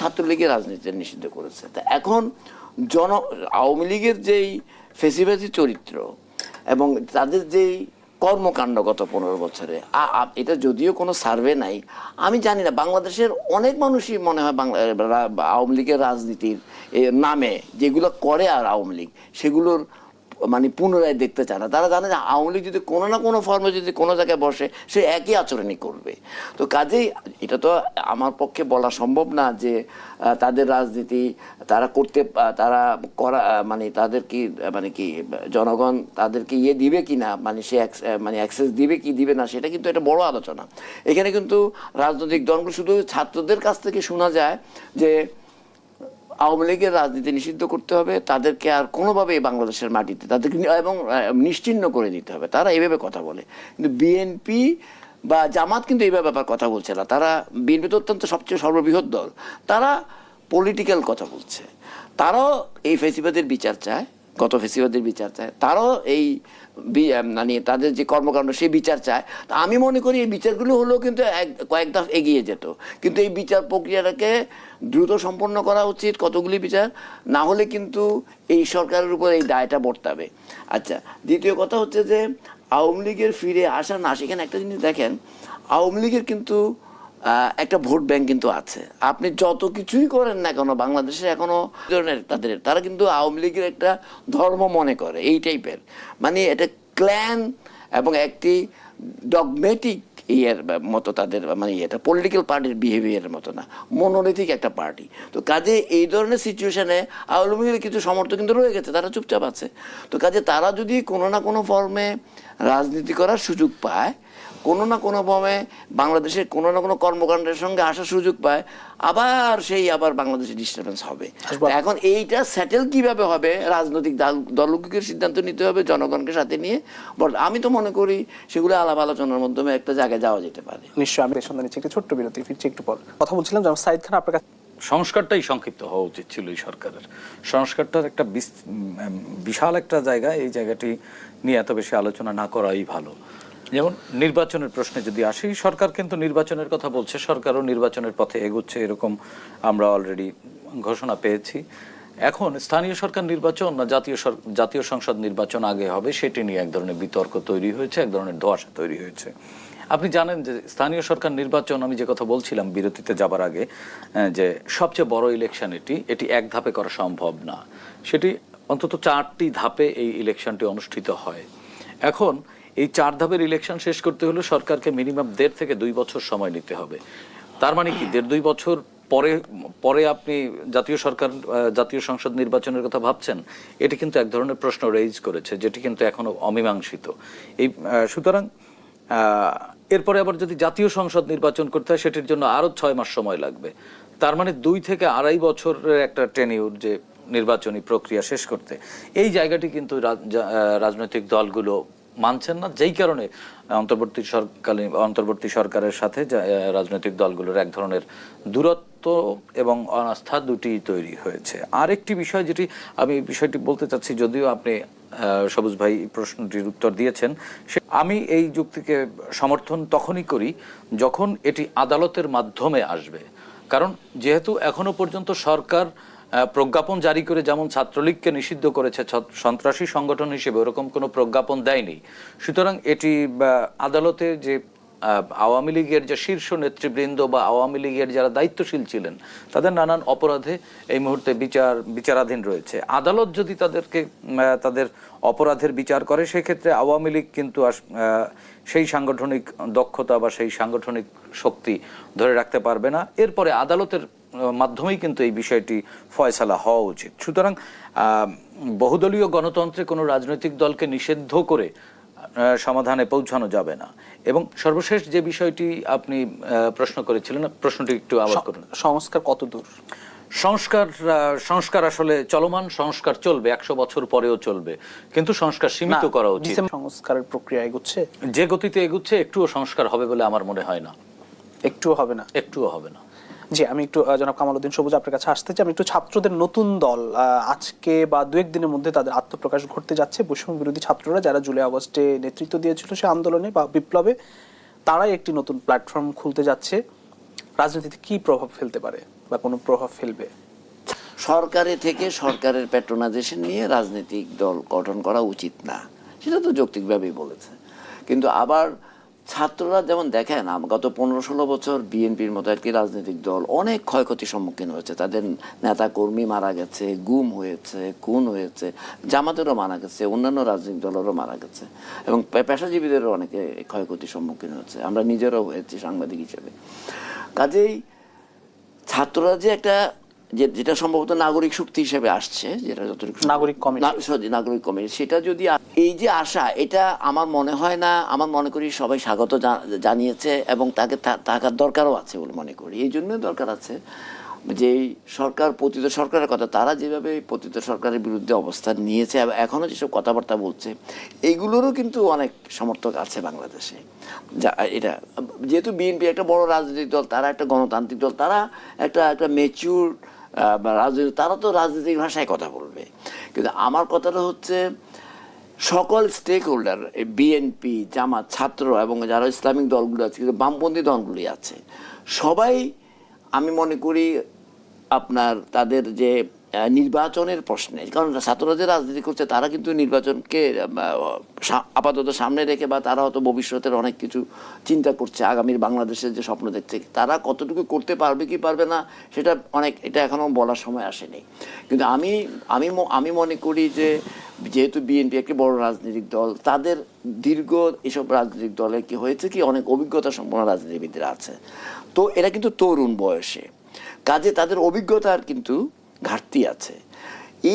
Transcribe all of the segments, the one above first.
ছাত্রলীগের রাজনীতি নিষিদ্ধ করেছে। তা এখন জন, আওয়ামী লীগের যেই ফেসিবাজি চরিত্র এবং তাদের যেই কর্মকাণ্ড গত পনেরো বছরে এটা যদিও কোনো সার্ভে নাই, আমি জানি না, বাংলাদেশের অনেক মানুষই মনে হয় বাংলা আওয়ামী লীগের রাজনীতির নামে যেগুলো করে আর আওয়ামী লীগ, সেগুলোর মানে পুনরায় দেখতে চায় না। তারা জানে যে আওয়ামী লীগ যদি কোনো না কোনো ফর্মে যদি কোনো জায়গায় বসে, সে একই আচরণই করবে। তো কাজেই এটা তো আমার পক্ষে বলা সম্ভব না যে তাদের রাজনীতি তারা করতে তারা করা মানে তাদের কি মানে কি, জনগণ তাদেরকে ইয়ে দিবে কি না মানে সে মানে অ্যাক্সেস দিবে কি দিবে না, সেটা কিন্তু একটা বড় আলোচনা। এখানে কিন্তু রাজনৈতিক দলগুলো শুধু ছাত্রদের কাছ থেকে শোনা যায় যে আওয়ামী লীগের রাজনীতি নিষিদ্ধ করতে হবে তাদেরকে আর কোনোভাবেই বাংলাদেশের মাটিতে তাদেরকে এবং আহ, নিশ্চিহ্ন করে দিতে হবে। তারা এইভাবে কথা বলে। কিন্তু বিএনপি বা জামাত কিন্তু এইভাবে ব্যাপার কথা বলছে না। তারা বিএনপি তো অত্যন্ত সবচেয়ে সর্ববৃহৎ দল। তারা পলিটিক্যাল কথা বলছে। তারাও এই ফেসিবাদের বিচার চায় গত ফেসিবাদের বিচার চায়। তারাও এই মানে তাদের যে কর্মকাণ্ড সেই বিচার চায়। তা আমি মনে করি এই বিচারগুলো হলেও কিন্তু এক, কয়েক ধাপ এগিয়ে যেত। কিন্তু এই বিচার প্রক্রিয়াটাকে দ্রুত সম্পন্ন করা উচিত কতগুলি বিচার, না হলে কিন্তু এই সরকারের উপর এই দায়টা বর্তাবে। আচ্ছা দ্বিতীয় কথা হচ্ছে যে, আওয়ামী লীগের ফিরে আসা না, সেখানে একটা জিনিস দেখেন, আওয়ামী লীগের কিন্তু একটা ভোট ব্যাংক কিন্তু আছে। আপনি যত কিছুই করেন না কেন, বাংলাদেশে এখনও ধরনের তাদের, তারা কিন্তু আওয়ামী লীগের একটা ধর্ম মনে করে, এই টাইপের মানে এটা ক্ল্যান এবং একটি ডগমেটিক ইয়ের মতো তাদের মানে এটা পলিটিক্যাল পার্টির বিহেভিয়ারের মতো না মনোনীতিক একটা পার্টি তো কাজে এই ধরনের সিচুয়েশনে আওয়ামী লীগের কিছু সমর্থক কিন্তু রয়ে গেছে, তারা চুপচাপ আছে। তো কাজে তারা যদি কোনো না কোনো ফর্মে রাজনীতি করার সুযোগ পায় কোনো না কোনো ফর্মে বাংলাদেশের কোনো না কোনো কর্মকাণ্ডের সঙ্গে আসার সুযোগ পায় আবার সেই আবার বাংলাদেশে ডিস্টারবেন্স হবে। এখন এইটা সেটেল কীভাবে হবে? রাজনৈতিক দল দলগুলোকে সিদ্ধান্ত নিতে হবে জনগণকে সাথে নিয়ে। বট আমি তো মনে করি সেগুলো আলাপ আলোচনার মাধ্যমে একটা জায়গায় যাওয়া যেতে পারে। নিশ্চয়ই আমি সন্ধান নিচ্ছি একটু ছোট্ট বিরতি ফিরছি একটু পর। কথা বলছিলাম যেমন সাইদ খান আপনার কাছে সংস্কারটাই সংক্ষিপ্ত হওয়া উচিত ছিল এই সরকারের। সংস্কারটার একটা বিশাল একটা জায়গা এই জায়গাটি নিয়ে এত বেশি আলোচনা না করাই ভালো। যেমন নির্বাচনের প্রশ্নে যদি আসি, সরকার কিন্তু নির্বাচনের কথা বলছে, সরকারও নির্বাচনের পথে এগোচ্ছে, এরকম আমরা অলরেডি ঘোষণা পেয়েছি। এখন স্থানীয় সরকার নির্বাচন না জাতীয় জাতীয় সংসদ নির্বাচন আগে হবে, সেটি নিয়ে এক ধরনের বিতর্ক তৈরি হয়েছে, এক ধরনের ধোঁয়াশা তৈরি হয়েছে। আপনি জানেন যে স্থানীয় সরকার নির্বাচন, আমি যে কথা বলছিলাম বিরতিতে যাবার আগে যে সবচেয়ে বড় ইলেকশন এটি এটি এক ধাপে করা সম্ভব না। সেটি অন্তত চারটি ধাপে এই ইলেকশনটি অনুষ্ঠিত হয়। এখন এই চার ধাপের ইলেকশন শেষ করতে হলে সরকারকে মিনিমাম দেড় থেকে দুই বছর সময় নিতে হবে। তার মানে কি? দেড় দুই বছর পরে পরে আপনি জাতীয় সরকার জাতীয় সংসদ নির্বাচনের কথা ভাবছেন, এটি কিন্তু এক ধরনের প্রশ্ন রেইজ করেছে, যেটি কিন্তু এখনও অমীমাংসিত। এই সুতরাং এরপরে আবার যদি জাতীয় সংসদ নির্বাচন করতে হয়, সেটির জন্য আরও ছয় মাস সময় লাগবে। তার মানে দুই থেকে আড়াই বছরের একটা টেনিউর যে নির্বাচনী প্রক্রিয়া শেষ করতে, এই জায়গাটি কিন্তু রাজ- রাজনৈতিক দলগুলো মানছেন না, যেই কারণে অন্তর্বর্তী সরকালীন অন্তর্বর্তী সরকারের সাথে রাজনৈতিক দলগুলোর এক ধরনের দূরত্ব এবং অনাস্থা দুটি তৈরি হয়েছে। আরেকটি বিষয় যেটি আমি বিষয়টি বলতে চাচ্ছি, যদিও আপনি সবুজ ভাই প্রশ্নটির উত্তর দিয়েছেন, সে আমি এই যুক্তিকে সমর্থন তখনই করি যখন এটি আদালতের মাধ্যমে আসবে। কারণ যেহেতু এখনও পর্যন্ত সরকার প্রজ্ঞাপন জারি করে যেমন ছাত্রলীগকে নিষিদ্ধ করেছে সন্ত্রাসী সংগঠন হিসেবে, ওরকম কোনো প্রজ্ঞাপন দেয়নি। সুতরাং এটি আদালতে যে আওয়ামী লীগের যে শীর্ষ নেতৃবৃন্দ বা আওয়ামী লীগের যারা দায়িত্বশীল ছিলেন, তাদের নানান অপরাধে এই মুহূর্তে বিচার, বিচারাধীন রয়েছে। আদালত যদি তাদেরকে তাদের অপরাধের বিচার করে, সেক্ষেত্রে আওয়ামী লীগ কিন্তু সেই সাংগঠনিক দক্ষতা বা সেই সাংগঠনিক শক্তি ধরে রাখতে পারবে না। এরপরে আদালতের মাধ্যমেই কিন্তু এই বিষয়টি ফয়সালা হওয়া উচিত। সুতরাং বহুদলীয় গণতন্ত্রে কোনো রাজনৈতিক দলকে নিষিদ্ধ করে সমাধানে পৌঁছানো যাবে না। এবং সর্বশেষ যে বিষয়টি আপনি প্রশ্ন করেছিলেন প্রশ্নটি একটু আবার করুন। সংস্কার কত দূর? সংস্কার সংস্কার আসলে চলমান সংস্কার চলবে একশো বছর পরেও চলবে। কিন্তু সংস্কার সীমিত করা উচিত। সংস্কারের প্রক্রিয়া এগুচ্ছে? যে গতিতে এগুচ্ছে একটুও সংস্কার হবে বলে আমার মনে হয় না। একটুও হবে না? একটুও হবে না। জি, আমি একটু জনাব কামালউদ্দিন সবুজ আপনার কাছে আসতে চাই। আমি একটু ছাত্রদের নতুন দল আজকে বা দু একদিনের মধ্যে তাদের আত্মপ্রকাশ ঘটতে যাচ্ছে। বৈষম্য বিরোধী ছাত্ররা যারা জুলাই আগস্টে নেতৃত্ব দিয়েছিল সে আন্দোলনে বা বিপ্লবে, তারাই একটি নতুন প্ল্যাটফর্ম খুলতে যাচ্ছে। রাজনীতিতে কি প্রভাব ফেলতে পারে বা কোনো প্রভাব ফেলবে? সরকারে থেকে সরকারের প্যাট্রোনাইজেশন নিয়ে রাজনৈতিক দল গঠন করা উচিত না। সেটা তো যৌক্তিকভাবেই বলেছে। কিন্তু আবার ছাত্ররা যেমন দেখেন গত পনেরো ষোলো বছর বিএনপির মতো একটি রাজনৈতিক দল অনেক ক্ষয়ক্ষতির সম্মুখীন হয়েছে। তাদের নেতা কর্মী মারা গেছে, গুম হয়েছে, খুন হয়েছে, জামাতেরও মারা গেছে, অন্যান্য রাজনৈতিক দলেরও মারা গেছে এবং পেশাজীবীদেরও অনেকে ক্ষয়ক্ষতির সম্মুখীন হয়েছে। আমরা নিজেরাও হয়েছি সাংবাদিক হিসেবে। কাজেই ছাত্ররা যে একটা যে যেটা সম্ভবত নাগরিক শক্তি হিসেবে আসছে যেটা যতটুকু নাগরিক কমিটি। নাগরিক কমিটি। সেটা যদি এই যে আশা এটা আমার মনে হয় না আমার মনে করি সবাই স্বাগত জানিয়েছে এবং তাকে থাকার দরকারও আছে বলে মনে করি। এই জন্য দরকার আছে যে সরকার পতিত সরকারের কথা তারা যেভাবে পতিত সরকারের বিরুদ্ধে অবস্থান নিয়েছে এবং এখনও যেসব কথাবার্তা বলছে এইগুলোরও কিন্তু অনেক সমর্থক আছে বাংলাদেশে। যা এটা যেহেতু বিএনপি একটা বড় রাজনৈতিক দল তারা একটা গণতান্ত্রিক দল তারা একটা একটা মেচিউর রাজনীতি, তারা তো রাজনৈতিক ভাষায় কথা বলবে। কিন্তু আমার কথাটা হচ্ছে, সকল স্টেক হোল্ডার বিএনপি জামাত, ছাত্র এবং যারা ইসলামিক দলগুলো আছে, কিন্তু বামপন্থী দলগুলি আছে, সবাই আমি মনে করি আপনার, তাদের যে নির্বাচনের প্রশ্নে। কারণ ছাত্ররা যে রাজনীতি করছে, তারা কিন্তু নির্বাচনকে আপাতত সামনে রেখে বা তারা হয়তো ভবিষ্যতের অনেক কিছু চিন্তা করছে, আগামীর বাংলাদেশের যে স্বপ্ন দেখছে। তারা কতটুকু করতে পারবে কি পারবে না, সেটা অনেক, এটা এখনও বলার সময় আসেনি। কিন্তু আমি আমি আমি মনে করি যে, যেহেতু বিএনপি একটি বড় রাজনৈতিক দল, তাদের দীর্ঘ এসব রাজনৈতিক দলে কি হয়েছে কি, অনেক অভিজ্ঞতা সম্পন্ন রাজনীতিবিদরা আছে। তো এরা কিন্তু তরুণ বয়সে। কাজে তাদের অভিজ্ঞতার কিন্তু ঘাটতি আছে।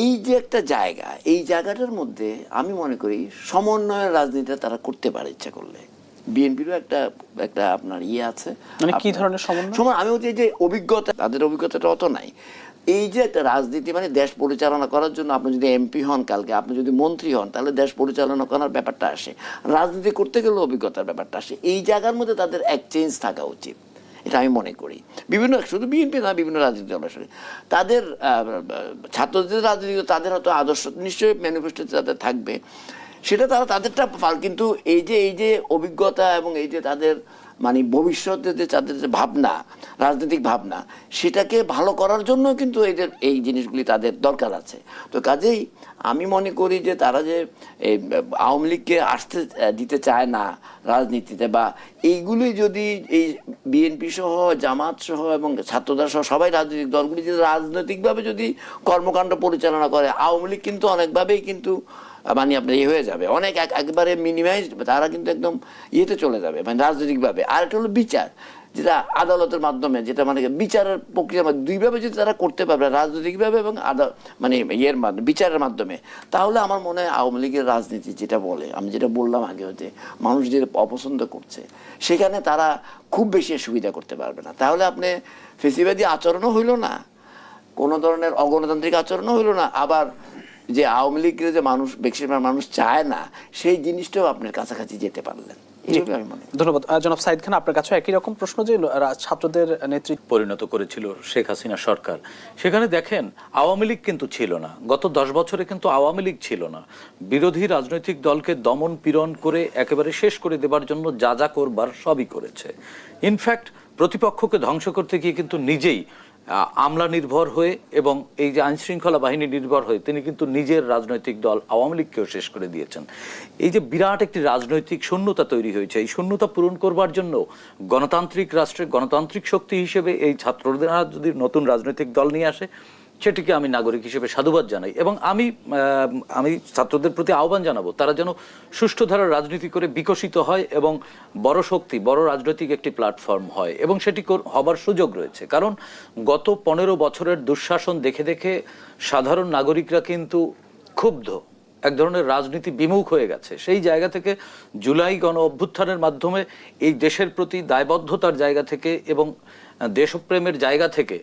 এই যে একটা জায়গা এই জায়গাটার মধ্যে আমি মনে করি সমন্বয়ের রাজনীতিটা তারা করতে পারে ইচ্ছা করলে। বিএনপিরও একটা একটা আপনার ইয়ে আছে। মানে কি ধরনের সমন্বয়? আমি বলছি যে অভিজ্ঞতা তাদের অভিজ্ঞতাটা অত নাই। এই যে একটা রাজনীতি মানে দেশ পরিচালনা করার জন্য আপনি যদি এমপি হন কালকে আপনি যদি মন্ত্রী হন তাহলে দেশ পরিচালনা করার ব্যাপারটা আসে। রাজনীতি করতে গেলে অভিজ্ঞতার ব্যাপারটা আসে। এই জায়গার মধ্যে তাদের এক্সচেঞ্জ থাকা উচিত। এটা আমি মনে করি। বিভিন্ন, শুধু বিএনপি না, বিভিন্ন রাজনীতি দলের সঙ্গে। তাদের ছাত্রদের রাজনীতি, তাদের হয়তো আদর্শ নিশ্চয়ই ম্যানিফেস্টো তাদের থাকবে। সেটা তারা, তাদেরটা পাল, কিন্তু এই যে এই যে অভিজ্ঞতা এবং এই যে তাদের মানে ভবিষ্যতে যে তাদের যে ভাবনা, রাজনৈতিক ভাবনা, সেটাকে ভালো করার জন্য কিন্তু এদের এই জিনিসগুলি তাদের দরকার আছে। তো কাজেই আমি মনে করি যে তারা যে আওয়ামী লীগকে আসতে দিতে চায় না রাজনীতিতে বা এইগুলি যদি এই বিএনপি সহ, জামাত সহ এবং ছাত্রদল সহ সবাই রাজনৈতিক দলগুলি যদি রাজনৈতিকভাবে যদি কর্মকাণ্ড পরিচালনা করে, আওয়ামী লীগ কিন্তু অনেকভাবেই কিন্তু মানে আপনার ইয়ে হয়ে যাবে। অনেক এক- একবারে মিনিমাইজ তারা কিন্তু একদম ইয়েতে চলে যাবে মানে রাজনৈতিকভাবে। আর একটা হলো বিচার, যেটা আদালতের মাধ্যমে, যেটা মানে বিচারের প্রক্রিয়া দুইভাবে যদি তারা করতে পারবে রাজনৈতিকভাবে এবং আদা মানে ইয়ের মাধ্যমে, বিচারের মাধ্যমে, তাহলে আমার মনে হয় আওয়ামী লীগের রাজনীতি যেটা বলে, আমি যেটা বললাম আগে হতে মানুষ যেটা অপছন্দ করছে, সেখানে তারা খুব বেশি সুবিধা করতে পারবে না। তাহলে আপনি ফেসিবাদী আচরণও হইল না, কোনো ধরনের অগণতান্ত্রিক আচরণও হইল না, আবার যে আওয়ামী লীগের যে মানুষ বেশিরভাগ মানুষ চায় না সেই জিনিসটাও আপনার কাছাকাছি যেতে পারলেন। মনে। ধন্যবাদ। জনাব সাইদ খান আপনার কাছে একই রকম প্রশ্ন যে ছাত্রদের নেতৃত্ব পরিণত করেছিল শেখ হাসিনা সরকার। সেখানে দেখেন আওয়ামী লীগ কিন্তু ছিল না। গত দশ বছরে কিন্তু আওয়ামী লীগ ছিল না। বিরোধী রাজনৈতিক দলকে দমন পীড়ন করে একেবারে শেষ করে দেবার জন্য যা যা করবার সবই করেছে। ইনফ্যাক্ট প্রতিপক্ষকে ধ্বংস করতে গিয়ে কিন্তু নিজেই আমলা নির্ভর হয়ে এবং এই যে আইনশৃঙ্খলা বাহিনী নির্ভর হয়ে তিনি কিন্তু নিজের রাজনৈতিক দল আওয়ামী লীগকেও শেষ করে দিয়েছেন। এই যে বিরাট একটি রাজনৈতিক শূন্যতা তৈরি হয়েছে, এই শূন্যতা পূরণ করবার জন্য গণতান্ত্রিক রাষ্ট্রের গণতান্ত্রিক শক্তি হিসেবে এই ছাত্ররা যদি নতুন রাজনৈতিক দল নিয়ে আসে সেটিকে আমি নাগরিক হিসেবে সাধুবাদ জানাই এবং আমি আমি ছাত্রদের প্রতি আহ্বান জানাব, তারা যেন সুষ্ঠু ধারার রাজনীতি করে বিকশিত হয় এবং বড় শক্তি, বড় রাজনৈতিক একটি প্ল্যাটফর্ম হয় এবং সেটি হবার সুযোগ রয়েছে। কারণ গত পনেরো বছরের দুঃশাসন দেখে দেখে সাধারণ নাগরিকরা কিন্তু ক্ষুব্ধ। এক ধরনের রাজনীতি বিমুখ হয়ে গেছে। সেই জায়গা থেকে জুলাই গণ অভ্যুত্থানের মাধ্যমে এই দেশের প্রতি দায়বদ্ধতার জায়গা থেকে এবং দেশপ্রেমের জায়গা থেকে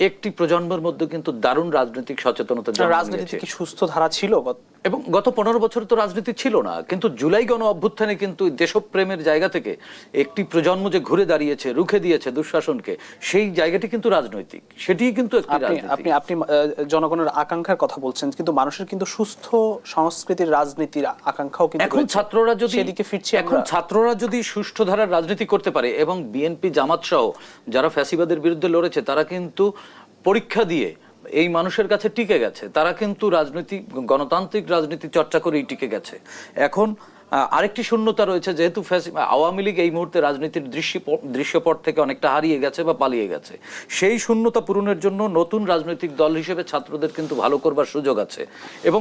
একটি প্রজন্মের মধ্যে কিন্তু দারুণ রাজনৈতিক সচেতনতা রাজনীতি কি সুস্থ ধারা ছিল এবং গত পনেরো বছর তো রাজনীতি ছিল না কিন্তু জুলাই গণ অভ্যুত্থানে কিন্তু দেশপ্রেমের জায়গা থেকে একটি প্রজন্ম যে ঘুরে দাঁড়িয়েছে রুখে দিয়েছে দুঃশাসনকে সেই জায়গাটি কিন্তু রাজনৈতিক সেটিই কিন্তু আপনি আপনি জনগণের আকাঙ্ক্ষার কথা বলছেন কিন্তু মানুষের কিন্তু সুস্থ সংস্কৃতির রাজনীতির আকাঙ্ক্ষাও কিন্তু এখন ছাত্ররা যদি এদিকে ফিরছে এখন ছাত্ররা যদি সুষ্ঠু ধারার রাজনীতি করতে পারে এবং বিএনপি জামাত সহ যারা ফ্যাসিবাদের বিরুদ্ধে লড়েছে তারা কিন্তু পরীক্ষা দিয়ে এই মানুষের কাছে টিকে গেছে। তারা কিন্তু রাজনীতি, গণতান্ত্রিক রাজনীতি চর্চা করেই টিকে গেছে। এখন আরেকটি শূন্যতা রয়েছে, যেহেতু আওয়ামী লীগ এই মুহূর্তে রাজনীতির দৃশ্য দৃশ্যপট থেকে অনেকটা হারিয়ে গেছে বা পালিয়ে গেছে। সেই শূন্যতা পূরণের জন্য নতুন রাজনৈতিক দল হিসেবে ছাত্রদের কিন্তু ভালো করবার সুযোগ আছে। এবং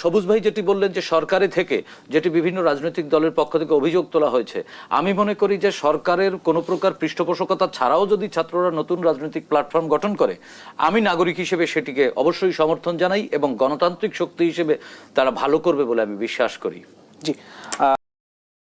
সবুজ ভাই যেটি বললেন যে সরকারে থেকে যেটি বিভিন্ন রাজনৈতিক দলের পক্ষ থেকে অভিযোগ তোলা হয়েছে, আমি মনে করি যে সরকারের কোনো প্রকার পৃষ্ঠপোষকতা ছাড়াও যদি ছাত্ররা নতুন রাজনৈতিক প্ল্যাটফর্ম গঠন করে, আমি নাগরিক হিসেবে সেটিকে অবশ্যই সমর্থন জানাই এবং গণতান্ত্রিক শক্তি হিসেবে তারা ভালো করবে বলে আমি বিশ্বাস করি। জি।